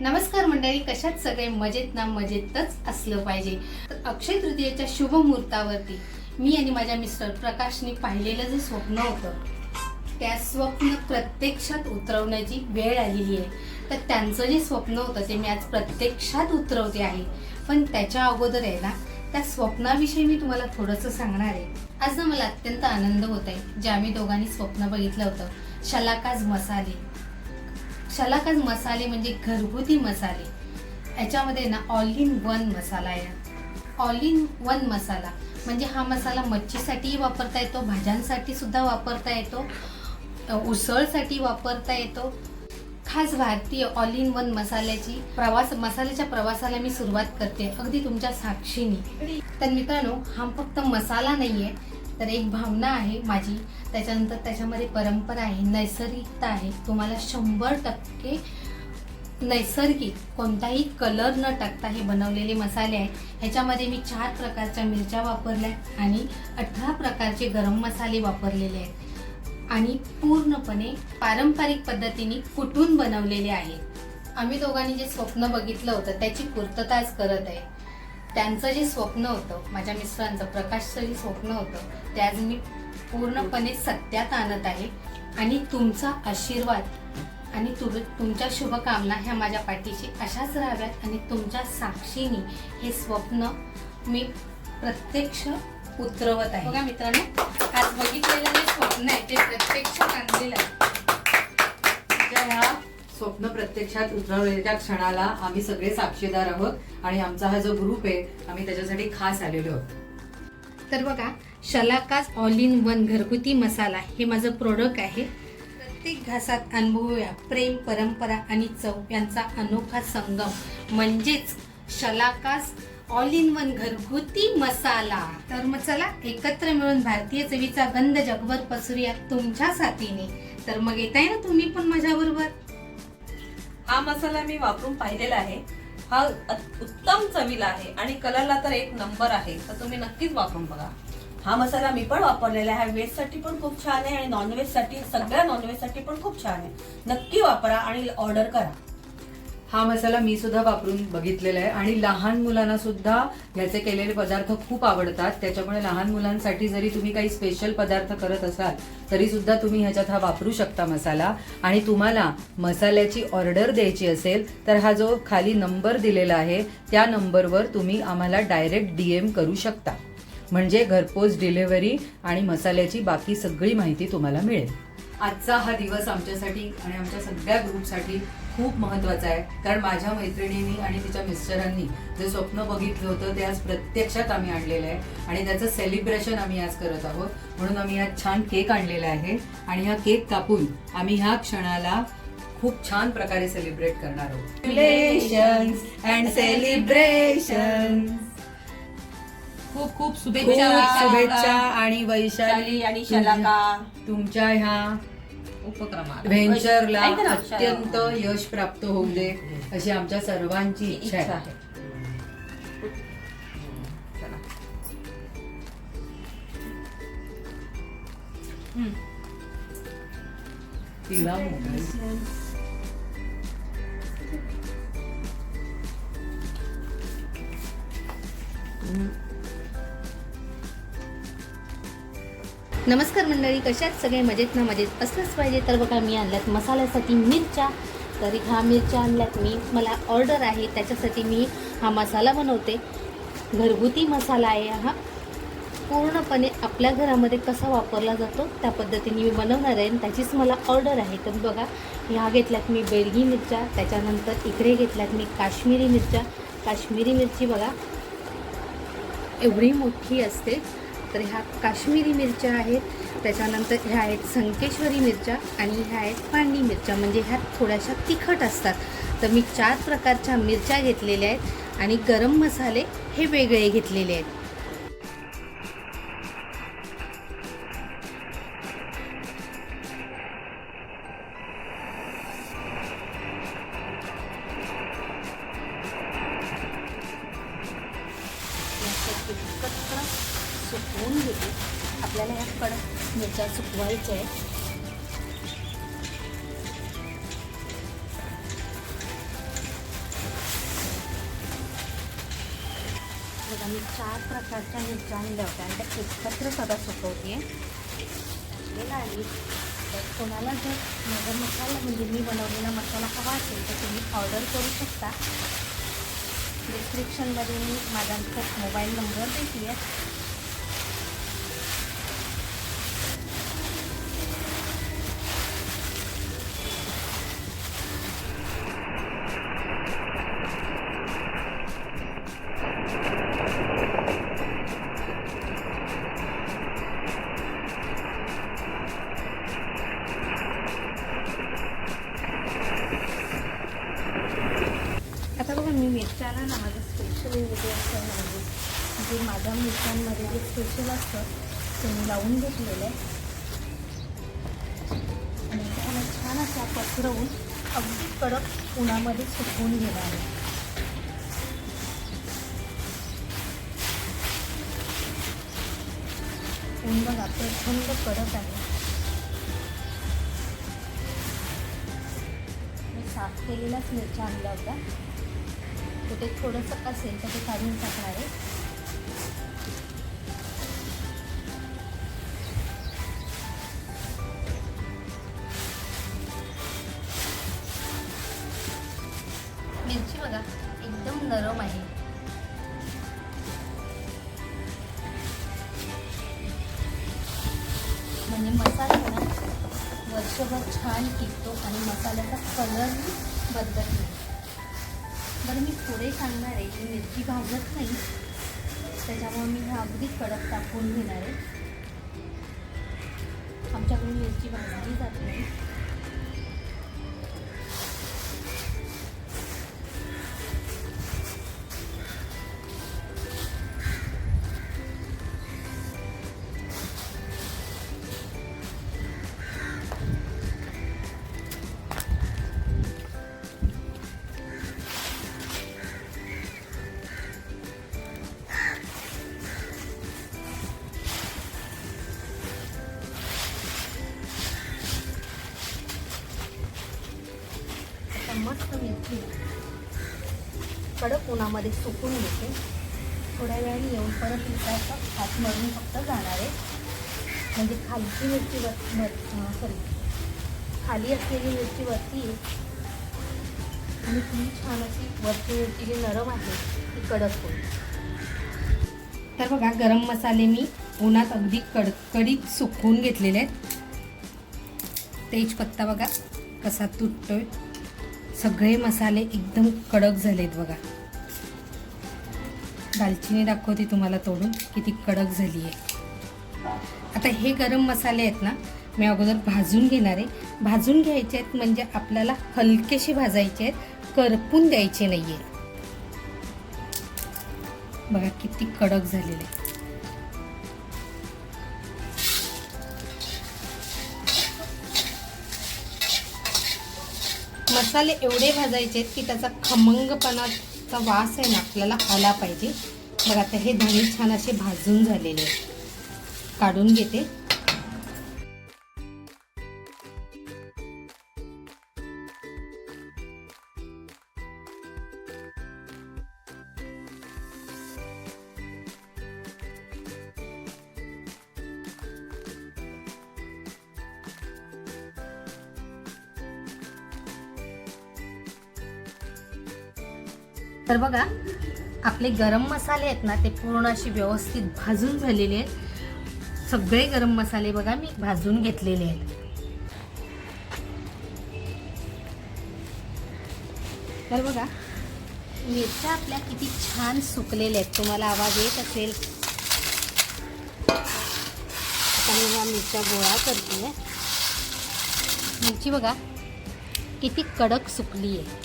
नमस्कार मंडळी कशात सगळे मजेत ना मजेतच असलं पाहिजे? तर अक्षय तृतीयेच्या शुभ मुहूर्तावरती मी आणि माझ्या मिस्टर प्रकाशने पाहिलेलं जे स्वप्न होतं त्या स्वप्न प्रत्यक्षात उतरवण्याची वेळ आलेली आहे. तर त्यांचं जे स्वप्न होतं ते मी आज प्रत्यक्षात उतरवते आहे. पण त्याच्या अगोदर आहे ना त्या स्वप्नाविषयी मी तुम्हाला थोडंसं सांगणार आहे. आज ना मला अत्यंत आनंद होत आहे जे आम्ही दोघांनी स्वप्न बघितलं होतं शलाकाज मसाले. शलाकाज मसाले म्हणजे घरगुती मसाले. याच्यामध्ये ना ऑल इन वन मसाला आहे. All in one masala. म्हणजे हा मसाला मच्छीसाठीही वापरता येतो भाज्यांसाठी सुद्धा वापरता येतो उसळसाठी वापरता येतो. खास भारतीय ऑल इन वन मसाल्याची प्रवास मसाल्याच्या प्रवासाला मी सुरुवात करते. अगदी तुमच्या साक्षीने. तर मित्रांनो हा फक्त मसाला नाही आहे तर एक भावना आहे माझी. त्याच्यानंतर त्याच्यामध्ये परंपरा आहे नैसर्गिकता आहे. तुम्हाला शंभर टक्के नैसर्गिक कोणताही कलर न टाकता हे बनवलेले मसाले आहेत. ह्याच्यामध्ये मी चार प्रकारच्या मिरच्या वापरल्या आणि अठरा प्रकारचे गरम मसाले वापरलेले आहेत. आणि पूर्णपणे पारंपरिक पद्धतीने कुटून बनवलेले आहेत. आम्ही दोघांनी जे स्वप्न बघितलं होतं त्याची पूर्तताच करत आहे. त्यांचं जे स्वप्न होतं माझ्या मिस्टरांचं प्रकाशचं जे स्वप्न होतं ते आज मी पूर्णपणे सत्यात आणत आहे. आणि तुमचा आशीर्वाद आणि तु तुमच्या शुभकामना ह्या माझ्या पाठीशी अशाच राहाव्यात आणि तुमच्या साक्षीने हे स्वप्न मी प्रत्यक्ष उतरवत आहे. बघा मित्रांनो आज बघितलेलं जे स्वप्न आहे ते प्रत्यक्ष आणलेलं आहे. त्या ह्या स्वप्न प्रत्यक्षात उतरवलेल्या क्षणाला आम्ही सगळे साक्षीदार आहोत आणि आमचा हा जो ग्रुप आहे आम्ही त्याच्यासाठी खास आलेलो आहोत. तर बघा शलाकास ऑल इन वन घरगुती मसाला हे माझं प्रोडक्ट आहे. प्रत्येक घासात अनुभवूया प्रेम परंपरा आणि चव यांचा अनोखा संगम. म्हणजेच शलाकास ऑल इन वन घरगुती मसाला. तर मग चला एकत्र मिळून भारतीय चवीचा गंध जगभर पसरूया तुमच्या साथीने. तर मग येताय ना तुम्ही पण माझ्या बरोबर हा मसाला मी वापरून पाहिलेला आहे. हा उत्तम चवीला आहे आणि कलरला तर एक नंबर आहे. तर तुम्ही नक्कीच वापरून बघा. हा मसाला मी पण वापरलेला आहे. व्हेजसाठी पण खूप छान आहे आणि नॉनव्हेजसाठी सगळ्या नॉनव्हेजसाठी पण खूप छान आहे. नक्की वापरा आणि ऑर्डर करा. हा मसाला मी सुद्धा वापरून बघितलेला आहे. आणि लहान मुलांना सुद्धा ह्याचे केलेले पदार्थ खूप आवडतात. त्याच्यामुळे लहान मुलांसाठी जरी तुम्ही काही स्पेशल पदार्थ करत असाल तरी सुद्धा तुम्ही ह्याच्यात हा वापरू शकता मसाला. आणि तुम्हाला मसाल्याची ऑर्डर द्यायची असेल तर हा जो खाली नंबर दिलेला आहे त्या नंबरवर तुम्ही आम्हाला डायरेक्ट डीएम करू शकता. म्हणजे घरपोच डिलिव्हरी आणि मसाल्याची बाकी सगळी माहिती तुम्हाला मिळेल. आजचा हा दिवस आमच्यासाठी आणि आमच्या सगळ्या ग्रुपसाठी खूप महत्त्वाचा आहे. कारण माझ्या मैत्रिणींनी आणि तिच्या मिस्टरांनी जे स्वप्न बघितलं होतं ते आज प्रत्यक्षात आम्ही आणलेलं आहे. आणि त्याचं सेलिब्रेशन आम्ही आज करत आहोत. म्हणून आम्ही आज छान केक आणलेला आहे. आणि हा केक कापून आम्ही ह्या क्षणाला खूप छान प्रकारे सेलिब्रेट करणार आहोत. अँड सेलिब्रेशन खूप खूप शुभेच्छा. आणि वैशाली आणि शलाका. तुमच्या ह्या उपक्रमाला व्हेंचरला ऐका ना, अत्यंत यश प्राप्त होऊ दे अशी आमच्या सर्वांची इच्छा इच्छा आहे. आहे. चला. तिला मोबाईल. नमस्कार मंडळी कशात सगळे? मजेत ना मजेत? असलंच पाहिजे तर बघा मी आणल्यात मसाल्यासाठी मिरच्या. तर ह्या मिरच्या आणल्यात मी. मला ऑर्डर आहे त्याच्यासाठी मी हा मसाला बनवते. घरगुती मसाला आहे हा. पूर्णपणे आपल्या घरामध्ये कसा वापरला जातो त्या पद्धतीने मी बनवणार आहे आणि त्याचीच मला ऑर्डर आहे. तर बघा ह्या घेतल्यात मी बेडगी मिरच्या त्याच्यानंतर इकडे घेतल्यात मी काश्मीरी मिरच्या. काश्मीरी मिरची बघा एवढी मोठी असते. तर ह्या काश्मीरी मिरच्या आहेत. त्याच्यानंतर ह्या आहेत संकेश्वरी मिरच्या आणि ह्या आहेत पांडी मिरच्या. म्हणजे ह्या थोड्याशा तिखट असतात. तर मी चार प्रकारच्या मिरच्या घेतलेल्या आहेत आणि गरम मसाले हे वेगळे घेतलेले आहेत. चमचा सुकवायचं आहे बघा मी चार प्रकारच्या मिरच्या आणल्या होत्या आणि त्या एकत्र सगळं सुकवते टाकलेला कोणाला जर माझा मसाला म्हणजे मी बनवलेला मसाला हवा असेल तर तुम्ही ऑर्डर करू शकता. डिस्क्रिप्शनमध्ये मी माझा मोबाईल नंबर देते आहे. मिरच्याला ना माझं स्पेशल इन्ग्रेडियंट्स म्हणजे जे माझ्या मिरच्यांमध्ये जे स्पेशल असतं. ते मी लावून घेतलेलं आहे. आणि त्याला छान असा पसरवून अगदी कडक उन्हामध्ये सुकवून घेणार आहे. ऊन बघा प्रचंड कडक आहे. साफ केलेलाच मिरच्या आणल्या होत्या ते थोडंसं असेल तर ते काढून टाकणार आहे. मिरची बघा एकदम नरम आहे. म्हणजे मसाला ना वर्षभर छान टिकतो आणि मसाल्याचा कलर बदलत नाही. पुढे सांगणार आहे की मिरची भाजत नाही. त्याच्यामुळे मी हा अगदी कडक टाकून घेणार आहे. आमच्याकडे मिरची भाजली जात नाही. मस्त मिरची कडक उन्हामध्ये सुकून घेते. थोड्या वेळाने येऊन परत विकायचं हात मरून फक्त जाणार आहे. म्हणजे खालची मिरची वर सॉरी खाली असलेली मिरची वरती आणि ती छान अशी वरची मिरची जी नरम आहे ती कडक होईल. तर बघा गरम मसाले मी उन्हात अगदी कड कडीत सुकवून घेतलेले आहेत. तेजपत्ता बघा कसा तुटतोय. सगळे मसाले एकदम कडक झालेत बघा. दालचिनी दाखवते तुम्हाला तोडून किती कडक झाली आहे. आता हे गरम मसाले आहेत ना मी अगोदर भाजून घेणार आहे. भाजून घ्यायचे आहेत म्हणजे आपल्याला हलकेसे भाजायचे आहेत करपून द्यायचे नाही आहेत बघा किती कडक झालेले. मसाले एवढे भाजायचे आहेत की त्याचा खमंगपणाचा वास आहे ना आपल्याला आला पाहिजे. बघा आता हे धणे छान असे भाजून झालेले आहेत. काढून घेते. तर बघा आपले गरम मसाले आहेत ना ते पूर्ण अशी व्यवस्थित भाजून झालेले आहेत. सगळे गरम मसाले बघा मी भाजून घेतलेले आहेत. तर बघा मिरच्या आपल्या किती छान सुकलेल्या आहेत. तुम्हाला आवाज येत असेल. आता मी ह्या मिरच्या गोळा करते. मिरची बघा किती कडक सुकली आहे.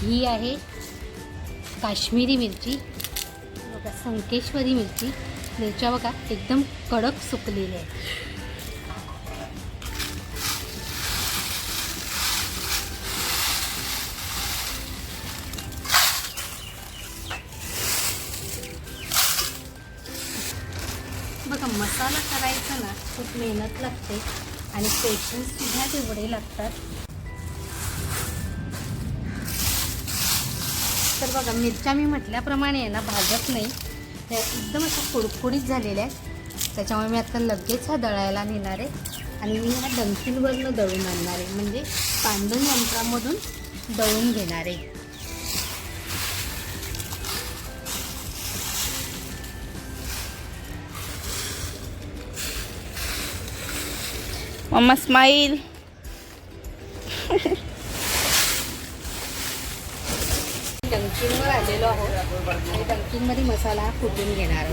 ही आहे काश्मीरी मिरची बघा संकेश्वरी मिरची. मिरच्या बघा एकदम कडक सुकलेल्या आहेत. बघा मसाला करायचा ना खूप मेहनत लागते आणि पेशन्ससुद्धा तेवढे लागतात. तर बघा मिरच्या मी म्हटल्याप्रमाणे आहे ना भाजत नाही. त्या एकदम अशा कुडकुडीत झालेल्या आहेत. त्याच्यामुळे मी आता लगेच हा दळायला नेणार आहे. आणि मी ह्या डंकींवरनं दळून आणणार आहे. म्हणजे कांडून यंत्रामधून दळून घेणार आहे. मम्मा स्माईल मध्ये मसाला कुटून घेणार.